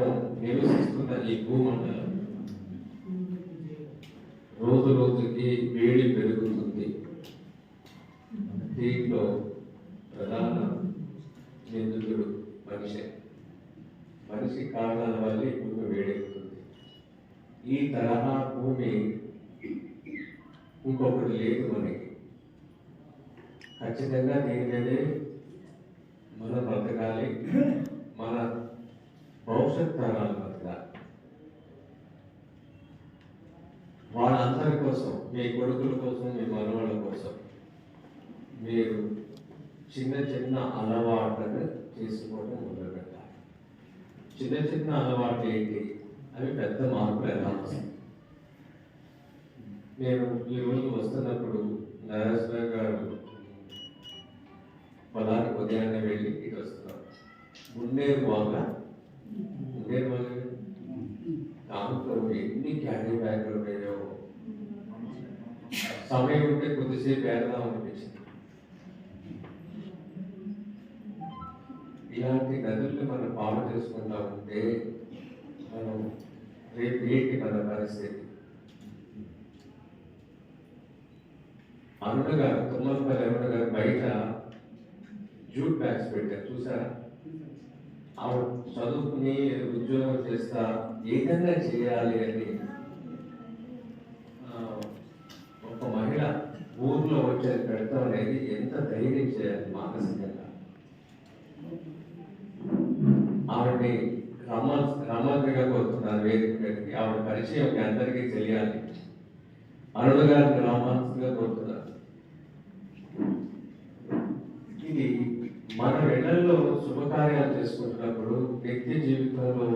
నివసిస్తున్న ఈ భూమండలం రోజు రోజుకి వేడి పెరుగుతుంది. దీంట్లో ప్రధాన నిందితుడు మనిషి. మనిషి కారణాల వల్ల భూమి వేడెక్కుతుంది. ఈ తరహా భూమి ఇంకొకటి లేదు మనకి. ఖచ్చితంగా దీని మీదే మనం బ్రతకాలి. భవిష్యత్ తరాలు వాళ్ళందరి కోసం మీ కొడుకుల కోసం మీ మనవాళ్ళ కోసం మీరు చిన్న చిన్న అలవాట్లను చేసుకోవడం మొదలుపెట్టాలి. చిన్న చిన్న అలవాట్లు ఏంటి? అవి పెద్ద మార్పులు ఎలా వస్తాయి? నేను ఈ రోజు వస్తున్నప్పుడు నరేశ్వర గారు పొలానికి ఉదయాన్నే వెళ్ళి ఇటు వస్తున్నాం గుండేరు బాగా గుండేరు దాంతో ఎన్ని క్యారీ బ్యాగులు ఉన్నాయో సమయం ఉంటే కొద్దిసేపు వేద్దాం అనిపించింది ఇలాంటి నదుల్ని మనం పాలు చేసుకుంటా ఉంటే మనం రేపు ఏంటి మన పరిస్థితి అరుణ గారు తుమ్మలపల్లి అరుణ గారు బయట జూట్ బ్యాగ్స్ పెట్టారు. చూసారా? చదువుకుని ఉద్యోగం చేస్తా ఏ విధంగా చేయాలి అని ఒక మహిళ ఊర్లో వచ్చేది పెడతాం అనేది ఎంత ధైర్యం చేయాలి మానసికంగా? ఆవిడని రమ్మల్ రమ్మల్గా కోరుతున్నారు వేదిక ఆవిడ పరిచయం మీ అందరికీ తెలియాలి. అరుణ గారిని రామాన్స్గా కోరుతున్నారు. మన ఇళ్ళలో శుభకార్యాలు చేసుకుంటున్నప్పుడు వ్యక్తి జీవితంలో